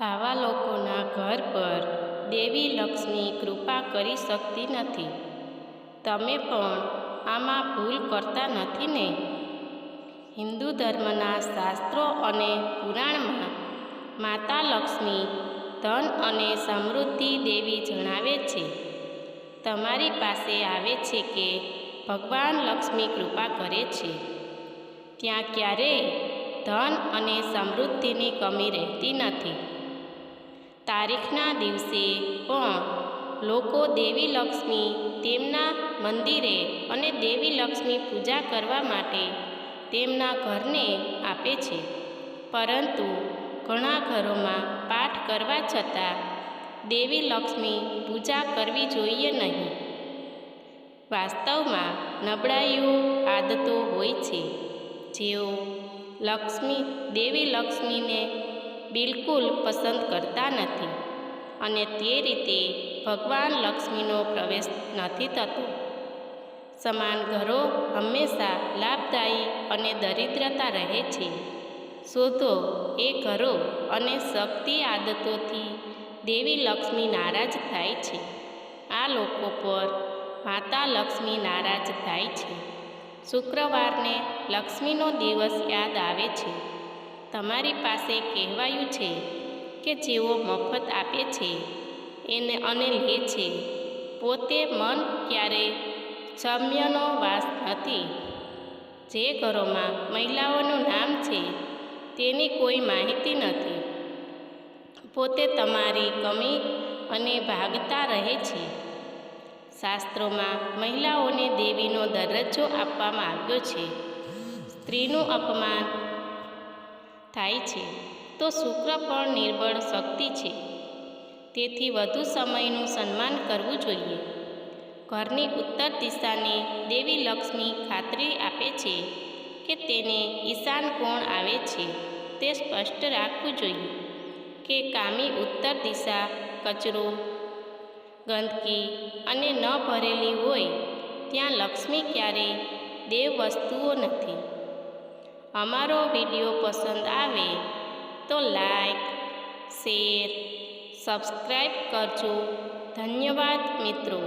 આવા લોકોના ઘર પર દેવી લક્ષ્મી કૃપા કરી શકતી નથી. તમે પણ આમાં ભૂલ કરતા નથી ને? હિન્દુ ધર્મના શાસ્ત્રો અને પુરાણમાં માતા લક્ષ્મી ધન અને સમૃદ્ધિ દેવી જણાવે છે. તમારી પાસે આવે છે કે ભગવાન લક્ષ્મી કૃપા કરે છે. ત્યાં ક્યારેય ધન અને સમૃદ્ધિની કમી રહેતી નથી. તારીખના દિવસે પણ લોકો દેવી લક્ષ્મી તેમના મંદિરે અને દેવી લક્ષ્મી પૂજા કરવા માટે તેમના ઘરને આપે છે. પરંતુ ઘણા ઘરોમાં પાઠ કરવા છતાં દેવી લક્ષ્મી પૂજા કરવી જોઈએ નહીં. વાસ્તવમાં નબળાઈઓ આદતો હોય છે. જેઓ લક્ષ્મી, દેવી લક્ષ્મીને બિલકુલ પસંદ કરતા નથી અને તે રીતે ભગવાન લક્ષ્મીનો પ્રવેશ નથી થતો. સમાન ઘરો હંમેશા લાભદાયી અને દરિદ્રતા રહે છે. શોધો, એ ઘરો અને શક્તિ આદતોથી દેવી લક્ષ્મી નારાજ થાય છે. આ લોકો પર માતા લક્ષ્મી નારાજ થાય છે. શુક્રવારને લક્ષ્મીનો દિવસ યાદ આવે છે. તમારી પાસે કહેવાયું છે કે જેઓ મફત આપે છે, એને અને લે છે. પોતે મન ક્યારે સમ્યનો વાસ નથી. જે ઘરોમાં મહિલાઓનું નામ છે, તેની કોઈ માહિતી નથી. પોતે તમારી કમી અને ભાગતા રહે છે. શાસ્ત્રોમાં મહિલાઓને દેવીનો દરજ્જો આપવામાં આવ્યો છે. સ્ત્રીનું અપમાન થાય છે, તો શુક્ર પણ નિર્બળ શક્તિ છે. તેથી વધુ સમયનું સન્માન કરવું જોઈએ. ઘરની ઉત્તર દિશાને દેવી લક્ષ્મી ખાતરી આપે છે કે તેને ઈશાન કોણ આવે છે તે સ્પષ્ટ રાખવું જોઈએ કે કામી ઉત્તર દિશા, કચરો, ગંદકી અને ન ભરેલી હોય ત્યાં લક્ષ્મી ક્યારેય દેવ વસ્તુઓ નથી. અમારો વીડિયો પસંદ આવે તો લાઈક શેર સબસ્ક્રાઈબ કરજો. ધન્યવાદ મિત્રો.